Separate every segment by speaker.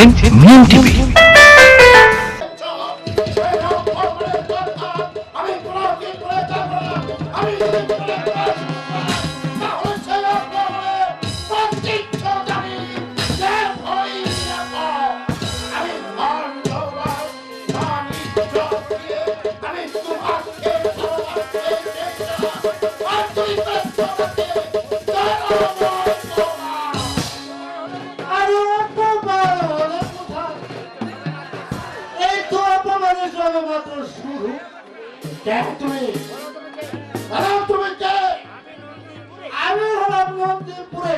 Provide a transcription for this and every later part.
Speaker 1: আপনারা দেখছেন মিম টিভি
Speaker 2: সবেমাত্র শুরু দেখ তুমি? তুমি কে? আমি হলাম নন্দীপুরে,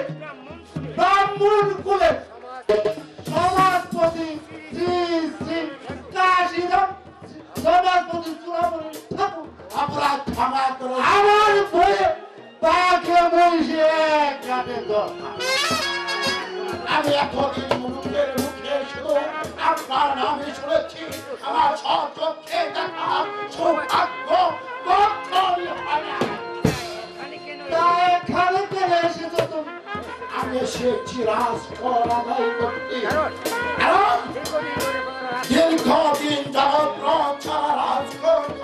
Speaker 2: ব্রাহ্মণ কুলে। সমাজপতি শ্রী শ্রী কাশীরাম, সমাজপতি চূড়ামণি ঠাকুর। মুখের আপনার নামে শুনেছি আমার সচক্ষে দেখা সৌভাগ্য কখনই হয় না। তা? আমি এসেছি দীর্ঘদিন যাবৎ রাজকর্ম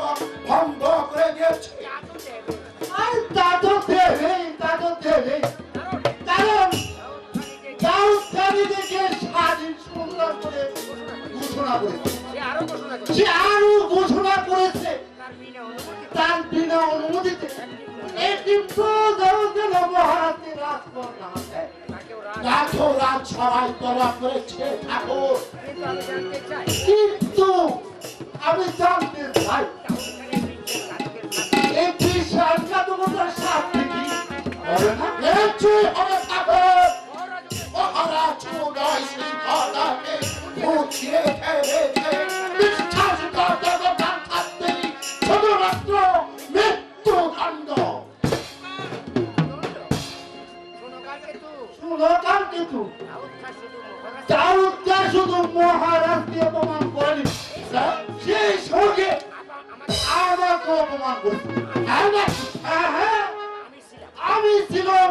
Speaker 2: ভঙ্গ করে গেছে তা তো দেবেই তা তো দেবেই কারণ দাউদকারীদেরকে রাজো রাজ সবাই করা করেছে ঠাকুর কিন্তু আমি জানতে চাই এই বিশ্বাসঘাতকতার সাথে কি হবে না নিশ্চয়ই হবে ঠাকুর মহারাজ চুড়াই শৃঙ্খলাকে মুছিয়ে ফেলেছে বিশ্বাসঘাতকতা থাকতেই শুনো কাল কিন্তু দাউদকে শুধু মহারাজকে অপমান করেনি সেই সঙ্গে আমাকে অপমান করেছে হ্যাঁ? হ্যাঁ, হ্যাঁ। আমি ছিলাম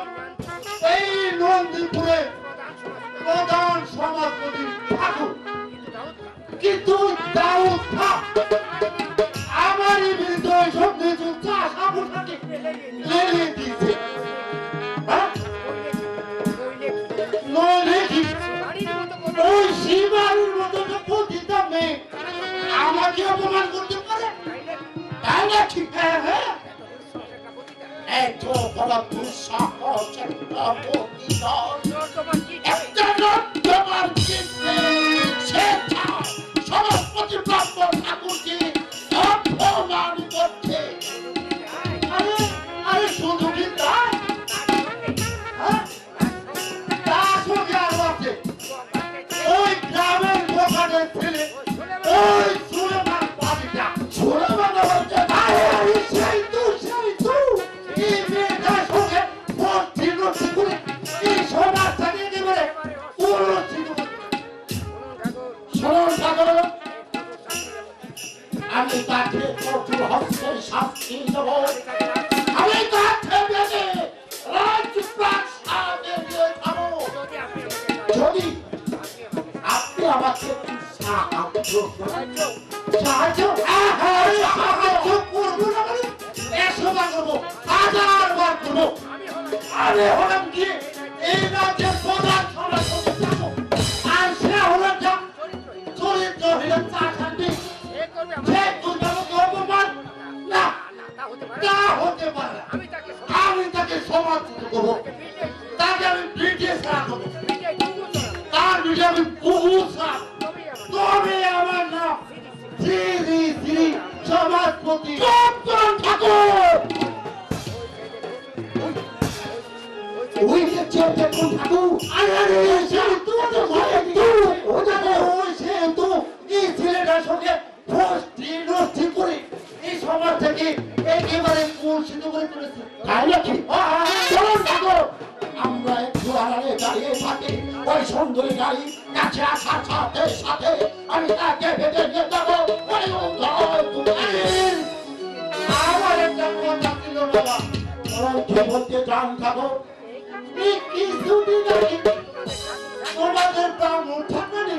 Speaker 2: চন্দন ঠাকুর! ওই যে চেপে ঠাকুর। আরে আরে সে তো তো তো ওটাকে ওই সে তো এই ছেলেটার সঙ্গে ফষ্টি নষ্টি করে এই সমাজ থেকে একেবারে কুলসিত করে তুলেছে। তাই নাকি? চলুন ঠাকুর। একটু দাঁড়িয়ে ওই সুন্দরী গাড়ি কাছে আসার সাথে সাথে আমি তাকে ভেতরে নিয়ে যাব। আমার একটা কথা ছিল
Speaker 1: তোমাদের দাম এই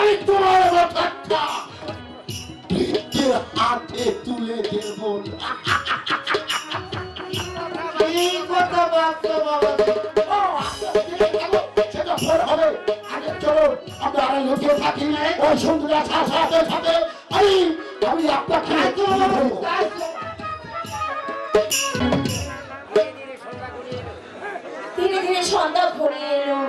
Speaker 1: আমি তোমার কথা বৃদ্ধের হাতে তুলে দেব না। কথা ভাবছ বাবা? ও, আচ্ছা, ঠিক আছে, সেটা পরে হবে। আগে চলো, আমরা আড়াই লুকিয়ে থাকি। ওই সুন্দর সাথে সাথে আমি আমি আপনাকে
Speaker 3: ধীরে ধীরে সন্ধ্যা ঘুরে এলো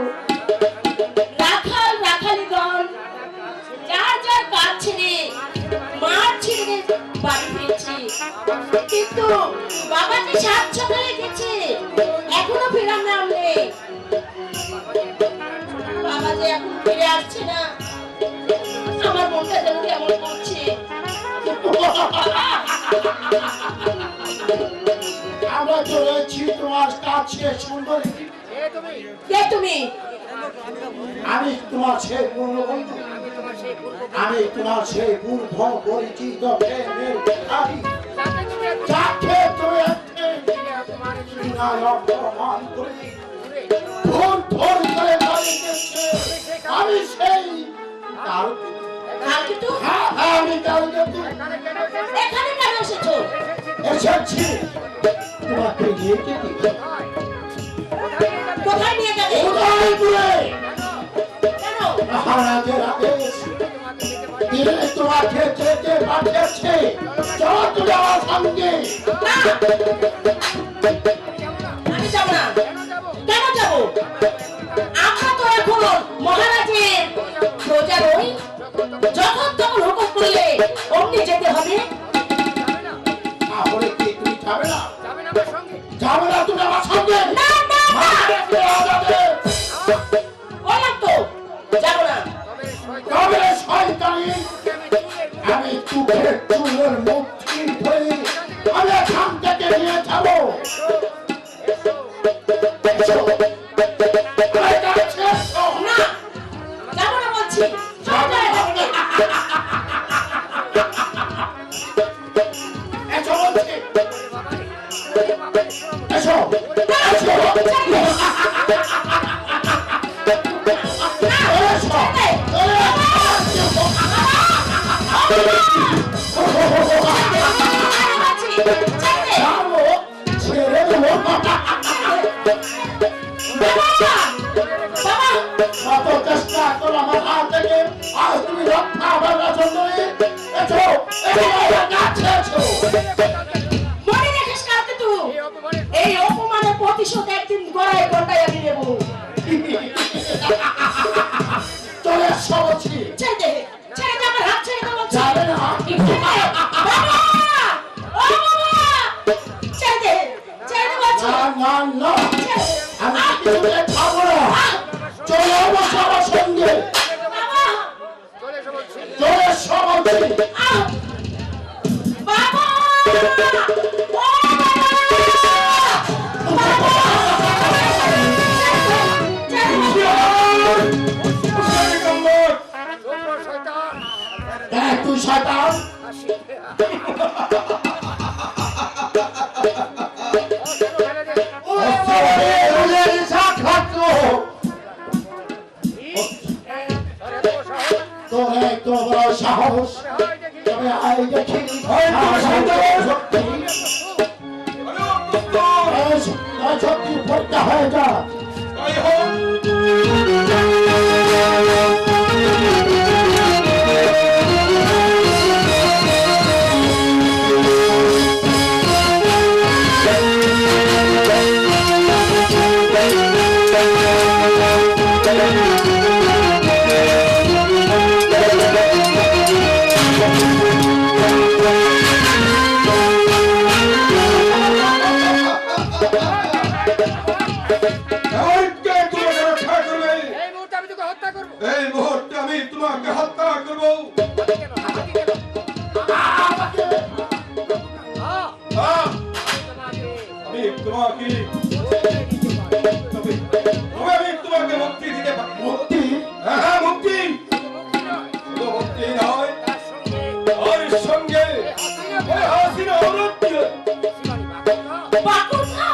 Speaker 3: বাড়ি ফিরছে। কিন্তু বাবা যে সাত সকালে গেছে এখনও ফেরার নাম নেই। বাবা যে এখন ফিরে আসছে না। আমার মনটা যেন কেমন করছে।
Speaker 1: আমরা চলেছি তোমার কাছে সুন্দরী
Speaker 3: কে তুমি?
Speaker 1: আমি তোমার সেই পূর্ণ বন্ধু। আমি তোমার সেই পূর্ব পরিচিত প্রেমের ভিখারি যাকে তুমি অপমান করে ভুল ভুল করে আমি সেই হ্যাঁ হ্যাঁ আমি
Speaker 3: এখানে কেন এসেছ?
Speaker 1: এসেছি। তোমাকে নিয়ে যেতে
Speaker 3: কোথায়? নিয়ে যাবে?
Speaker 1: মহারাজের আদেশ তিনি তোমাকে যেতে পাঠিয়েছে চলো তুমি আমার
Speaker 3: না কেন যখন তখন হুকুম
Speaker 1: তুমি যাবে না আমার সঙ্গে
Speaker 3: না না না যাব না।
Speaker 1: তবে শয়তানি আমি চুপের চুলের মুক্তি ধরে আমি এখান থেকে নিয়ে যাব। সত্যি পরীক্ষা হয়ে যা
Speaker 4: তোমাকে হত্যা করব। আমি তোমাকে আমি তোমাকে মুক্তি দিতে
Speaker 1: মুক্তি?
Speaker 4: হ্যাঁ, হ্যাঁ মুক্তি। মুক্তি নয় ওর সঙ্গে হাসিনা অরুণ বাকুর
Speaker 1: না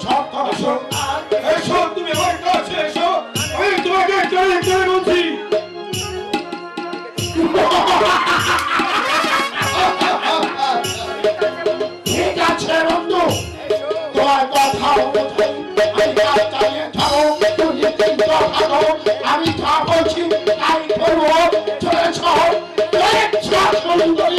Speaker 1: কিসের শর্ত
Speaker 4: এসো এসো তুমি আমার কাছে এসো। আমি তোমাকে জয় জয় বলছি।
Speaker 1: ঠিক আছে, বন্ধু। তোমার কথা আমি যা বলছি তাই করব। চলেছ? চলেছ সুন্দরী।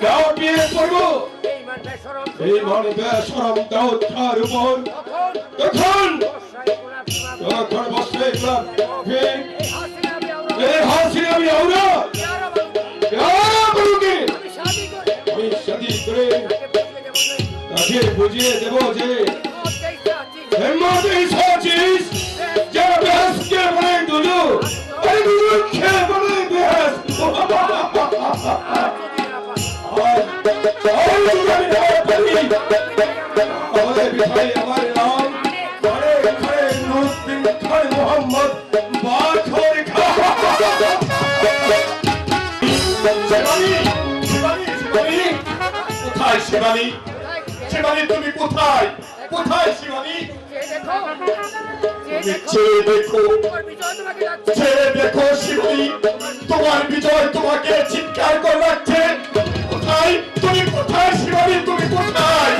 Speaker 4: এই যাও বিয়ে করব। এই মন বেশরম দাও তার উপর। তখন তখন বসে এই হাসি আমি আউরা। আমি শাদি করে তাকে বুঝিয়ে দেব যে হিম্মত এই সাচিস যে বেশ কে বলে দুলু আরে দুলু কে বলে বেশ শিবানী শিবানী তুমি কোথায় কোথায় শিবানী চেয়ে দেখো, ছেড়ে দেখো, শিবানী। তোমার বিজয় তোমাকে চিৎকার করে রাখছে। কোথায় তুমি কোথায় শিবানী? তুমি কোথায়?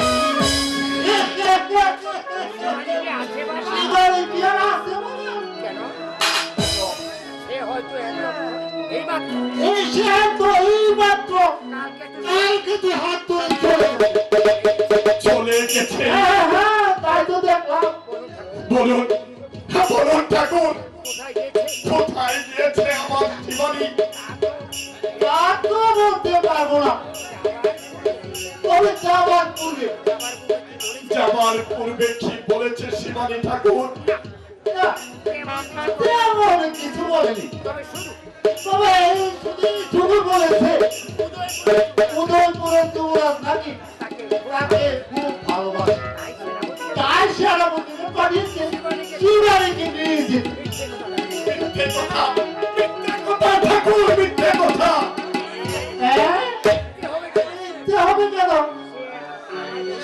Speaker 1: এই সিদ্ধান্ত এই মাত্র। কালকে তুই হাত ধরে চলে গেছে। হ্যাঁ হ্যাঁ তাই তো দেখলাম।
Speaker 4: বলুন হ্যাঁ, বলুন ঠাকুর। কোথায় গিয়েছে আমার শিবানী?
Speaker 1: তা তো বলতে পারব না। তবে যাবার পূর্বে।
Speaker 4: যাবার পূর্বে কি বলেছে শিবানী ঠাকুর।
Speaker 1: কিছু বলেনি। তবে শুধু বলেছে উদয়পুরের যুবরাজ নাকি তাকে খুব ভালোবাসে। তাই সে আমাকে পাঠিয়েছে। শিবানীকে নিয়ে যেতে
Speaker 4: কথা ঠাকুর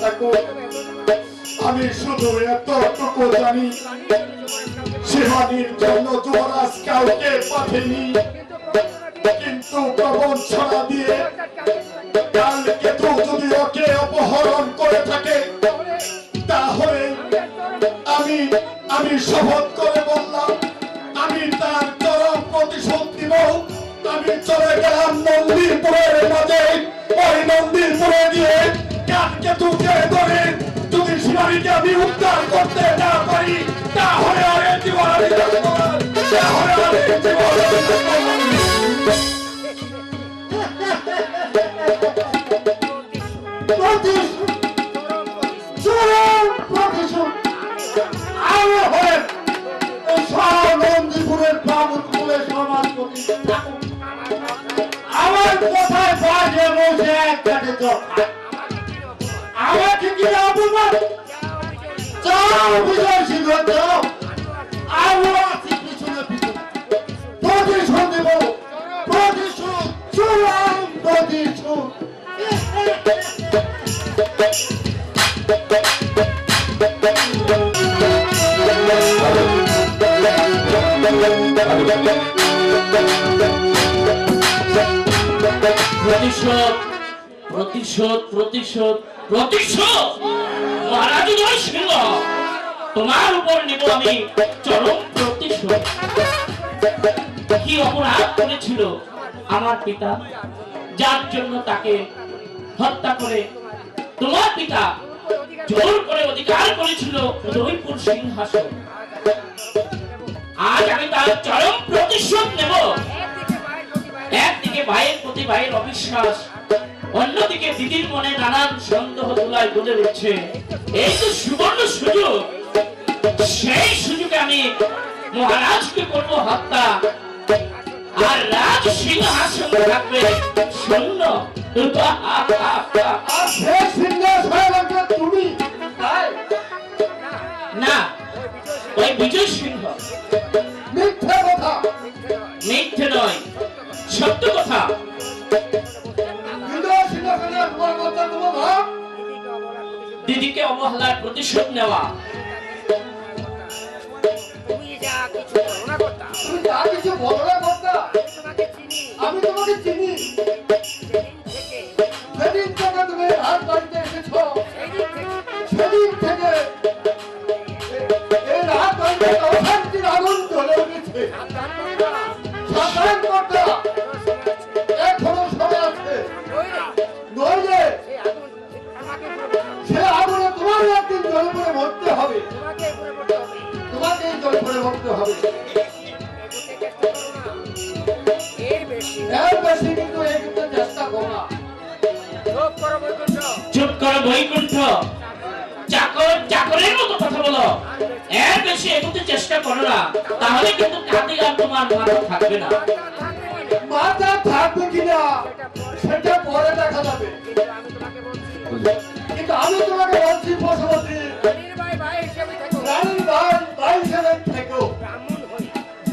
Speaker 4: ঠাকুর আমি শুধু এতটুকু জানি, শিবানীর জন্য যুবরাজ কাউকে পাঠেনি। কিন্তু প্রবঞ্চনা দিয়ে কালকে যদি ওকে অপহরণ করে থাকে আমি আমি শপথ করে বললাম, আমি তার চরম প্রতিশোধ দিব আমি চলে গেলাম মন্দিরপুরের মাঝে। ওই মন্দিরপুরে গিয়ে কালকে তুকে ধরে যদি শিবানীকে আমি উদ্ধার করতে না পারি, তাহলে আর জীবন। তাহলে আর জীবন
Speaker 1: হলেন এই সব প্রতি থাকুক আমার কোথায় বাজে বসে এক দরকার আমাকে কি অপমান যাও বিজয় সিংহ যাও আমিও আছি পিছনে পিছনে প্রতিশোধ দেব প্রতিশোধ চূড়াম প্রতিশোধ
Speaker 5: প্রতিশোধ প্রতিশোধ প্রতিশোধ প্রতিশোধ! মহারাজ উদয় তোমার উপর নিব আমি চরম প্রতিশোধ। কি অপরাধ করেছিল আমার পিতা? যার জন্য তাকে হত্যা করে তোমার পিতা জোর করে অধিকার করেছিল উদয়পুর সিংহাসন। আজ আমি তার চরম প্রতিশোধ নেব। একদিকে ভাইয়ের প্রতি ভাইয়ের অবিশ্বাস, অন্যদিকে দিদির মনে নানান সন্দেহ তোলায় গড়ে উঠছে। এই তো সুবর্ণ সুযোগ, সেই সুযোগে আমি মহারাজকে করব হত্যা। আর রাজ সিংহাসন থাকবে। শূন্য।
Speaker 1: আর শেষ সিংহাস তুমি
Speaker 5: না ওই বিজয় সিংহ।
Speaker 1: মিথ্যে কথা।
Speaker 5: মিথ্যে নয় সত্য কথা।
Speaker 1: বিজয় সিংহাসনে তোমার কথা তোমার
Speaker 5: দিদিকে অবহেলার প্রতিশোধ নেওয়া।
Speaker 6: তুমি যা কিছু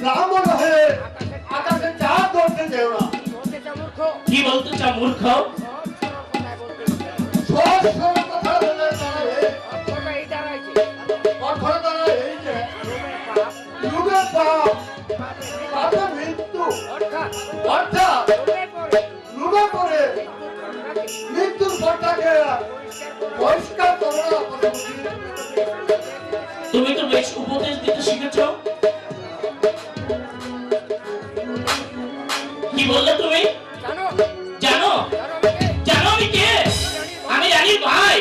Speaker 6: পাপ পাপের মৃত্যু।
Speaker 1: পাপে মৃত্যু
Speaker 6: অর্থাৎ
Speaker 1: অর্থাৎ
Speaker 6: রোমের পরে
Speaker 1: যুগে পরে মৃত্যুর পরটাকে পরিষ্কার করো না
Speaker 5: তুমি তো বেশ উপদেশ দিতে শিখেছ বললে তুমি?
Speaker 6: জানো।
Speaker 5: জানো? আমি কে? আমি রানীর ভাই।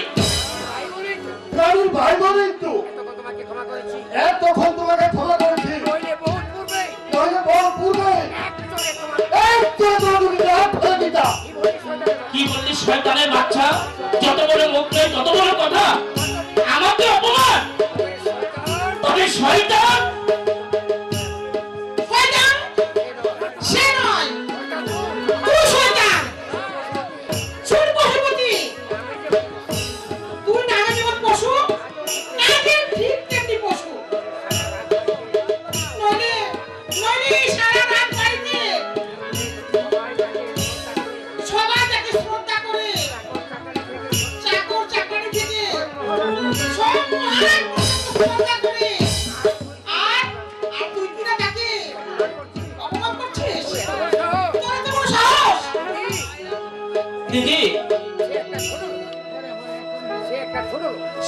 Speaker 1: রানীর ভাই বলেই তো
Speaker 6: তখন তোমাকে ক্ষমা করেছি।
Speaker 1: এতক্ষণ তোমাকে ক্ষমা করেছি।
Speaker 6: কি
Speaker 5: বললি শয়তানের বাচ্চা? যত বড় মুখ নেই তত বড় কথা। আমাকে অপমান। তবে শয়তান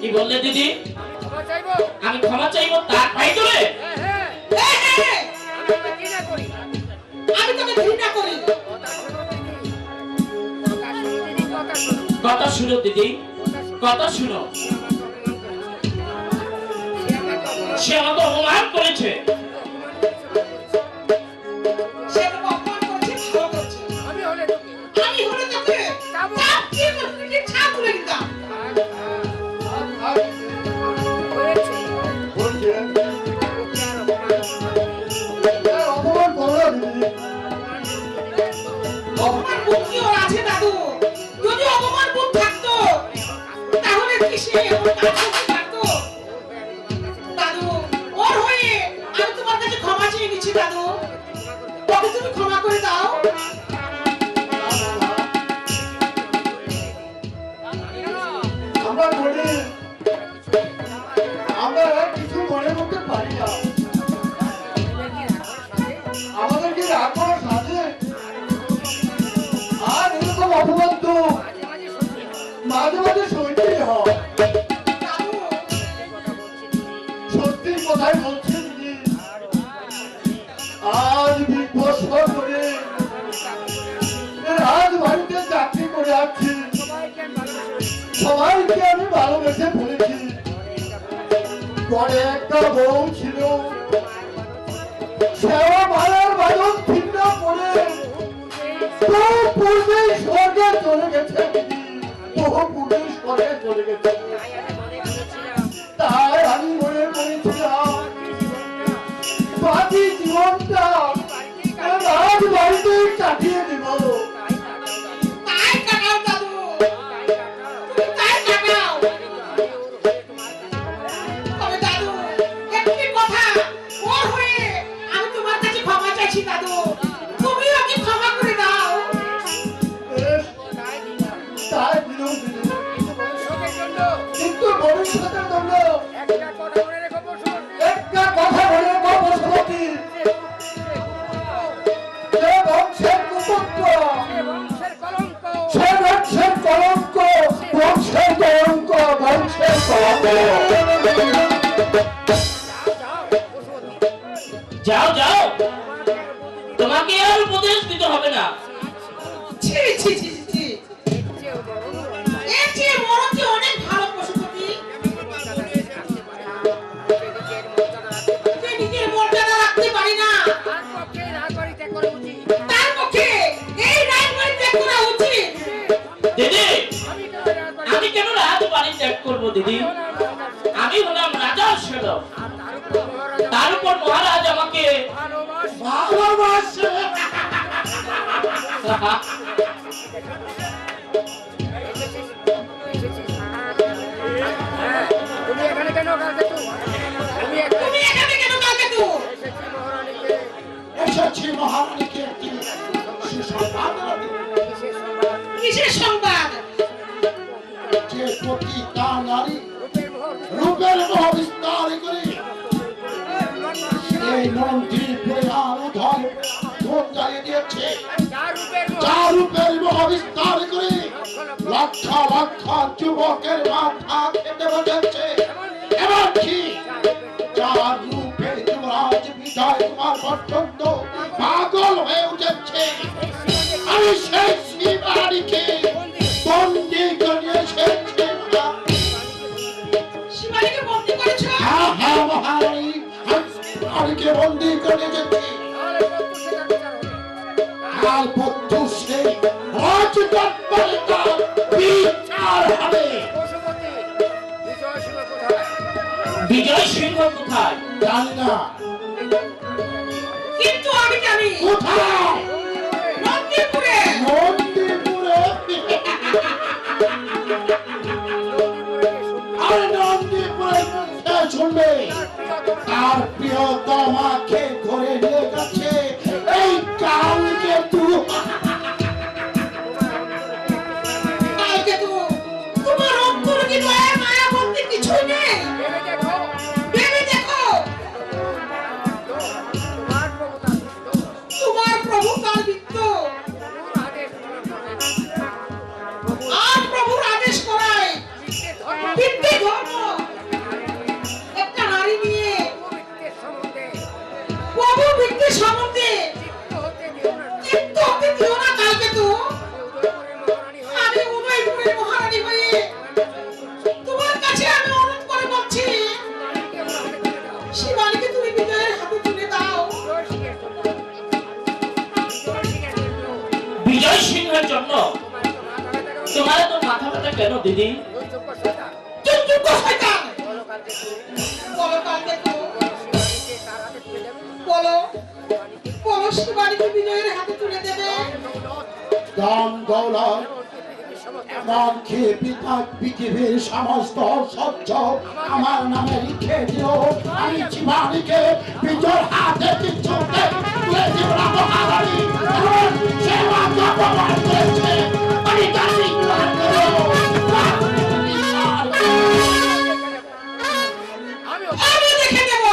Speaker 5: কি বললে দিদি? আমি ক্ষমা চাইব তার পাই
Speaker 7: এই,
Speaker 8: আমি তোকে ঘৃণা করি
Speaker 7: আমি তোকে ঘৃণা করি।
Speaker 8: কথা শোনো দিদি কথা শোনো। সে আমাকে অপমান করেছে।
Speaker 7: ক্ষমা চেয়ে নিচ্ছি দাদু। ওকে তুমি ক্ষমা করে দাও।
Speaker 6: আসছি সবাইকে আমি ভালোবেসে ফেলেছি ঘরে একটা বউ ছিল। মালার বাদন ভিন্ন করে। বহু পূর্বেই স্বর্গে চলে গেছে। বহু পূর্বেই স্বর্গে চলে গেছে। তাই আমি মনে করেছিলাম, বাকি জীবনটা রাজ বাড়িতেই কাটিয়ে দিব।
Speaker 8: যাও যাও।
Speaker 5: তোমাকে আর উপদেশ দিতে হবে না।
Speaker 8: বাড়ি ত্যাগ
Speaker 5: করব, দিদি। আমি হলাম রাজার সেবক।
Speaker 8: তারপর মহারাজা
Speaker 5: আমাকে
Speaker 8: তুমি এখানে কেন? তুমি এখানে
Speaker 1: দিয়েছে
Speaker 8: যার রূপের
Speaker 1: মোহ বিস্তার করে লক্ষ লক্ষ। যুবকের মাথা খেতে বসেছে এমনকি যার রূপে যুবরাজ বিজয় কুমার পর্যন্ত পাগল হয়ে উঠেছে। আমি সেই শিবাড়িকে বন্দি করে এসেছি।
Speaker 7: শিবানীকে বন্দি করেছ?
Speaker 1: হ্যাঁ হ্যাঁ মহারানী। আমি শিবাড়িকে বন্দি করে এসেছি। কাল পর্যু সেই রাজ দরবারে তার বিচার হবে।
Speaker 8: পশুপতি বিজয় সিংহ কোথায়?
Speaker 5: বিজয় সিংহ কোথায়?
Speaker 1: জানি না।
Speaker 7: কিন্তু আমি জানি।
Speaker 1: কোথায়?
Speaker 7: নন্দীপুরে।
Speaker 1: নন্দীপুরে। আর নন্দীপুরে শুনবে? তার প্রিয়তমাকে ধরে নিয়ে গেছে এমনকি পিতা পৃথিবীর সমস্ত সহ্য আমার নামে লিখে দিও আমি জীবানীকে বিজয় হাতে কিছুতে তুলে দিব না মহারানী কারণ সে আমাকে অপমান করেছে আমি তার বিদ্রোহ
Speaker 8: আমি দেখে দেব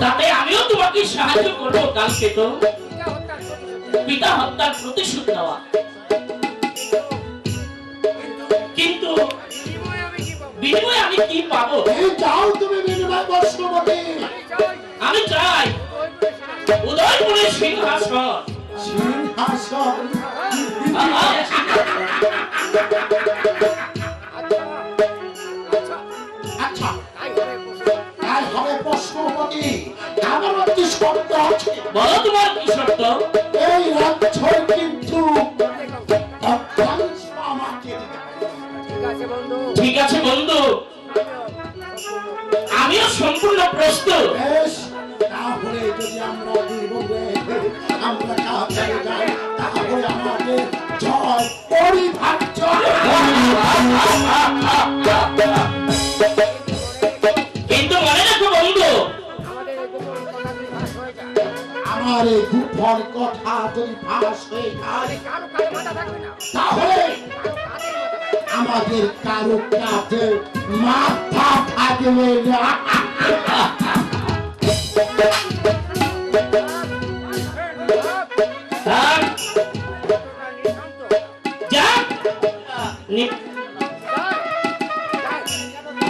Speaker 5: তাতে আমিও তোমাকে সাহায্য করব কালকে তো পিতা হত্যার প্রতিশোধ নেওয়া কিন্তু বিনিময়ে আমি কি পাবো
Speaker 1: যাও তুমি বিনিময়
Speaker 5: আমি চাই। উদয়পুরের সিংহাসন।
Speaker 1: তাই হবে প্রশ্নপতি একটি শব্দ আছে
Speaker 5: বলো তোমার কি সত্য
Speaker 1: এই রাজ্য কিন্তু।
Speaker 5: ঠিক আছে বন্ধু আমিও সম্পূর্ণ প্রস্তুত
Speaker 1: এই গুফর কথা যদি ফাঁস হয়ে যায় তাহলে আমাদের কারও কাছে মাথা থাকবে না।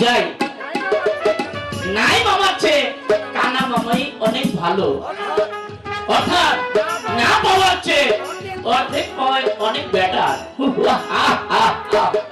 Speaker 5: যাই। নাই মামার কানা মামাই অনেক ভালো। অর্থাৎ না পাওয়ার চেয়ে অর্ধেক পাওয়ায় অনেক বেটার